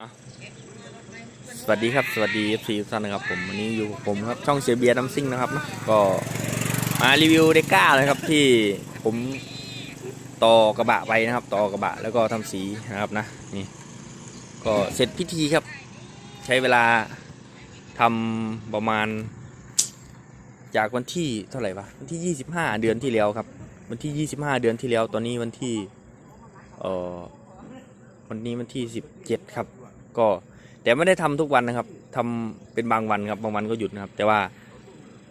สวัสดีครับสวัสดี FC ทุกท่านนะครับผมวันนี้อยู่กับผมครับช่องเสียเบียร์น้ำซิ่งนะครับนะก็มารีวิวเดก้าเลยครับที่ผมต่อกระบะไปนะครับ ต่อกระบะแล้วก็ทำสีนะครับนะนี่ก็เสร็จพิธีครับ ใช้เวลาทำประมาณ จากวันที่เท่าไหร่วะวันที่ 25 เดือนที่แล้วครับ วันที่ 25 เดือนที่แล้วตอนนี้วันที่เอ่อวันนี้วันที่ 17 ครับ ก็แต่ไม่ได้ทำทุกวันนะครับทำเป็นบางวันครับบางวันก็หยุดนะครับ แต่ว่า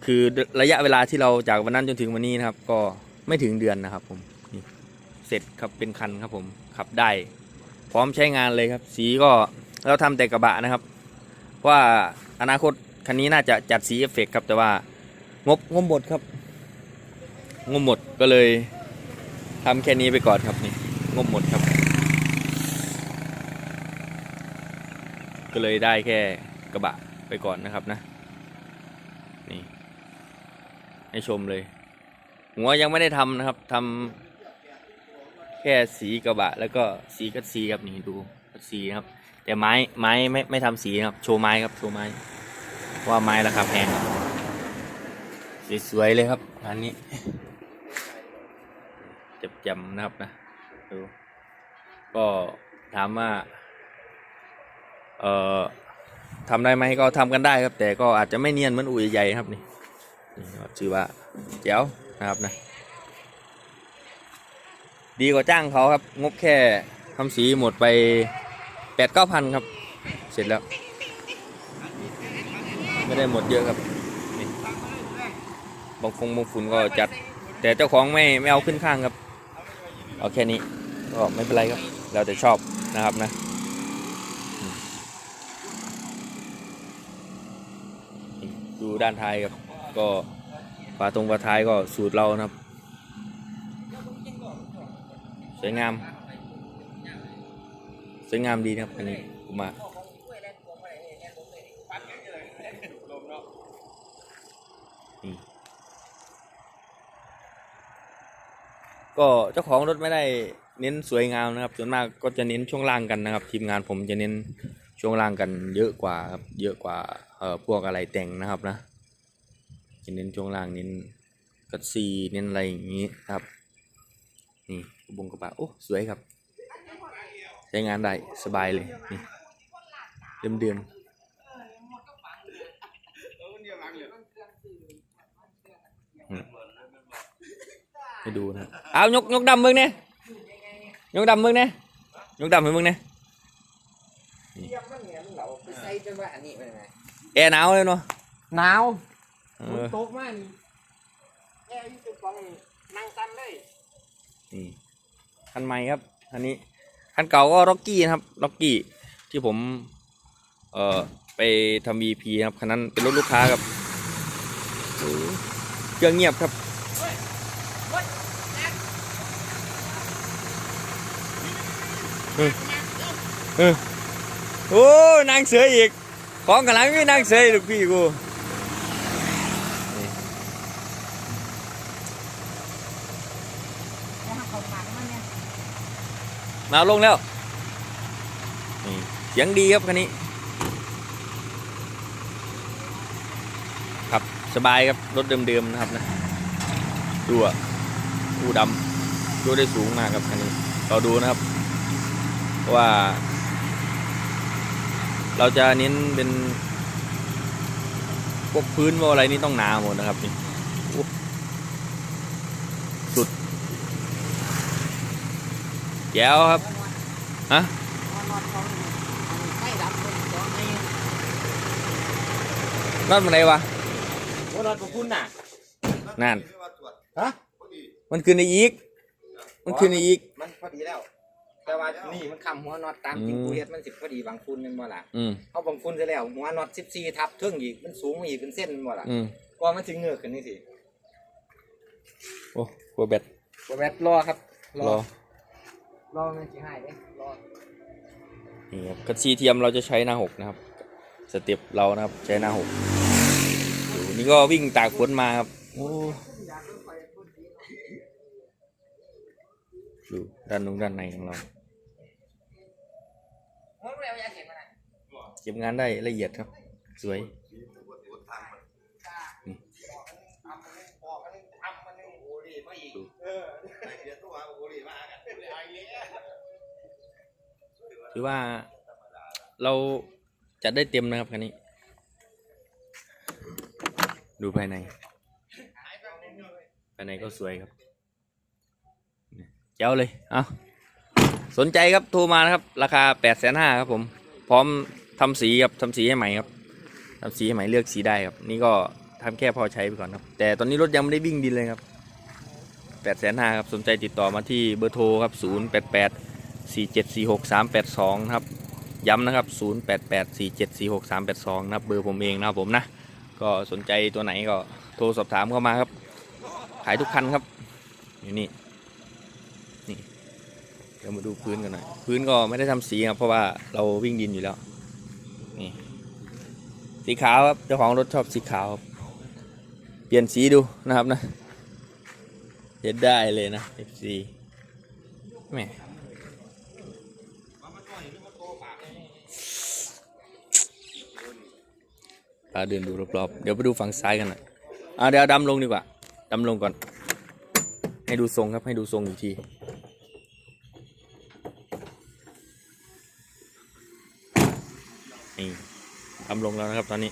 คือระยะเวลาที่เราจากวันนั้นจนถึงวันนี้นะครับ ก็ไม่ถึงเดือนนะครับ ผมนี่เสร็จครับเป็นคันครับผมขับได้ พร้อมใช้งานเลยครับ สีก็เราทำแต่กระบะนะครับ ว่าอนาคตคันนี้น่าจะจัดสีเอฟเฟกต์ครับ แต่ว่างบงบหมดครับ งบหมดก็เลยทำแค่นี้ไปก่อนครับนี่งบหมดครับ ก็เลยได้แค่กระบะไปก่อนนะครับนะ นี่ ให้ชมเลย หัวยังไม่ได้ทำนะครับทำแค่สีกระบะ แล้วก็สีกัดสีครับนี่ดูกัดสีครับ แต่ไม้ไม้ไม่ไม่ทำสีครับ โชว์ไม้ครับโชว์ไม้ ว่าไม้ราคาแพงครับสวยๆเลยครับอันนี้เจ็บๆนะครับนะดูก็ถามว่า เอ่อทำได้ไหมก็ทำกันได้ครับ แต่ก็อาจจะไม่เนียนเหมือนอู่ใหญ่ครับนี่ชื่อว่าแจ๋วนะครับนะ ดีกว่าจ้างเขาครับ งบแค่ทำสีหมดไปแปดเก้าพันครับ เสร็จแล้ว ไม่ได้หมดเยอะครับนี่บางฟงบางฝุ่นก็จัด แต่เจ้าของไม่ไม่เอาขึ้นข้างครับ เอาแค่นี้ก็ไม่เป็นไรครับ เราแต่ชอบนะครับนะ ดูด้านท้ายครับ ก็ฝาตรงฝาท้ายก็สูตรเรานะครับ สวยงาม สวยงามดีนะครับอันนี้ผมมาก็เจ้าของรถไม่ได้เน้นสวยงามนะครับ ส่วนมากก็จะเน้นช่วงล่างกันนะครับ ทีมงานผมจะเน้นช่วงล่างกันเยอะกว่าครับเยอะกว่า เอ่อพวกอะไรแต่งนะครับนะจะเน้นช่วงล่างเน้นกัดซีเน้นอะไรอย่างนี้ครับ นี่กระบงกระบะโอ้สวยครับ ใช้งานได้สบายเลยนี่เดิมเดือนอืมให้ดูนะเอายกยกดำมึงเนี่ยยกดำมึงเนี่ยยกดำให้มึงเนี่ยเทียบมันเนี่ยมันเหลาไปใส่จนว่าอันนี้เป็น แอร์หนาวเลยเนาะหนาวเอฝนอตกมากนี่แอร์อยู่จุดฟองนี่นั่งสั่นเลยนี่คันใหม่ครับคันนี้คันเก่าก็ล็อกกี้นะครับล็อกกี้ที่ผม เอ่อไปทำ VP ครับคันนั้นเป็นรถลูกค้าครับโอ้เครื่องเงียบครับ เออเออโอ้นางเสืออีก ของกันหลังมีนางเสืออีกลูกพี่กูมาลงแล้วเสียงดีครับคันนี้ ครับสบายครับ รถเดิมๆนะครับนะดูอะดูดำดูได้สูงมากครับคันนี้เราดูนะครับว่า เราจะเน้นเป็นพวกพื้นพวกอะไรนี่ต้องหนาหมดนะครับนี่โอ้สุดแจ๋วครับฮะนอนเขาใกล้ดับคนตัวไม่นั่นมันอะไรวะว่านอนของคุณน่ะนั่นฮะมันขึ้นในอีก มันขึ้นในอีก มันพอดีแล้ว แต่ว่านี่มันคำหัวนอตตามจริงอืมกูเฮ็ดมันสิพอดีบางคุณนั่นบ่ล่ะอืมเอาบางคุณซะแล้วหัวนอต14ทับเทิงอีกมันสูงมาอีกเป็นเส้นบ่ล่ะอืมก็มันสิเงือกขึ้นนี่สิโอ้กลัวแบตบ่แม่นรอครับรอรอมันสิหายเด้รอนี่ครับคัดซีเทียมเราจะใช้หน้าหกนะครับ สเต็ปเรานะครับใช้หน้าหกดูนี่ก็วิ่งตากฝนมาครับโอ้ดูด้านนู้นด้านในของเรา มันแล้วอยากเห็นมันน่ะก็บงานได้ละเอียดครับ สวยถือว่าเราจัดได้เต็มนะครับคันนี้ ดูภายใน ภายในก็สวยครับเจ้าเลย เอา สนใจครับโทรมานะครับ ราคาแปดแสนห้าครับผมพร้อมทำสีครับทำสีให้ใหม่ครับทำสีให้ใหม่เลือกสีได้ครับ นี่ก็ทำแค่พอใช้ไปก่อนครับ แต่ตอนนี้รถยังไม่ได้วิ่งดินเลยครับแปดแสนห้าครับสนใจติดต่อมาที่เบอร์โทรครับศูนย์แปดแปดสี่เจ็ดสี่หกสามแปดสองครับย้ำนะครับศูนย์แปดแปดสี่เจ็ดสี่หกสามแปดสองนะครับ เบอร์ผมเองนะครับผมนะ ก็สนใจตัวไหนก็โทรสอบถามเข้ามาครับ ขายทุกคันครับ อยู่นี่ เดี๋ยวมาดูพื้นกันหน่อย พื้นก็ไม่ได้ทำสีครับ เพราะว่าเราวิ่งดินอยู่แล้ว นี่ สีขาวครับเจ้าของรถชอบสีขาว เปลี่ยนสีดูนะครับนะเห็นได้เลยนะ FC แหม่พาเดินดูรอบๆ เดี๋ยวไปดูฝั่งซ้ายกันหน่อยอ่าเดี๋ยวดำลงดีกว่า ดำลงก่อน ให้ดูทรงครับ ให้ดูทรงอีกที นี่ดำลงแล้วนะครับตอนนี้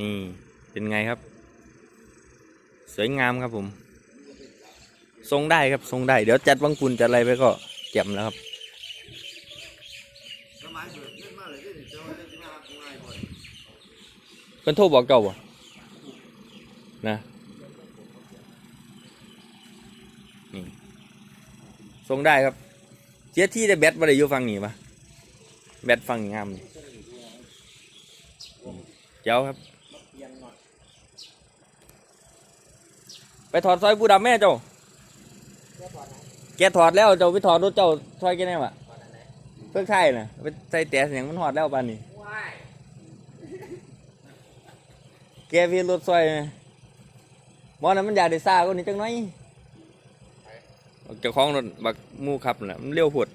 นี่เป็นไงครับ สวยงามครับผม ทรงได้ครับทรงได้ เดี๋ยวจัดวังกุลจัดอะไรไปก็เจ็มแล้วครับเพิ่นโทรบอกเจ้าบ่นะนี่ทรงได้ครับ สียที่แต่แบตบ่ได้อยู่ฟังนี่ปะแบตฟังนี่งามนี่เจ้าครับ ไปถอดซอยผู้ดำแม่เจ้า แกถอดแล้วเจ้าไปถอดรถเจ้าซอยแกแน่วะเพื่อไทยน่ะไปใส่แต่เสียงมันถอดแล้วปานนี้แกพี่รถซอยไหมบอนั้นมันอยากได้ซ่าก็นี่จังน้อย เจ้าของรถบักมูขับน่ะมันเร็วผด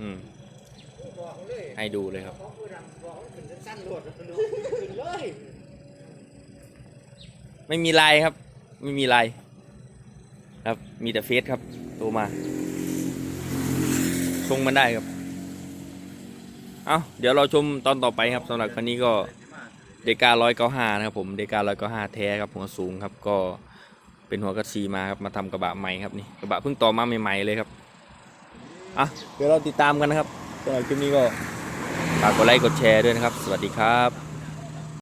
อืมให้ดูเลยครับไม่มีลน์ครับ ไม่มีลน์ครับมีแต่เฟซครับโทรมาส่งมันได้ครับ เอ้า เดี๋ยวเราชมตอนต่อไปครับสำหรับคันนี้ก็ เดการ้อยเก้าห้านะครับผม เดการ้อยเก้าห้าแท้ครับหัวสูงครับก็เป็นหัวกระชีมาครับมาทำกระบะใหม่ครับนี่กระบะเพิ่งต่อมาใหม่ๆเลยครับอะเดี๋ยวเราติดตามกันนะครับสำหรับคลิปนี้ก็ฝากกดไลค์กดแชร์ด้วยนะครับ สวัสดีครับ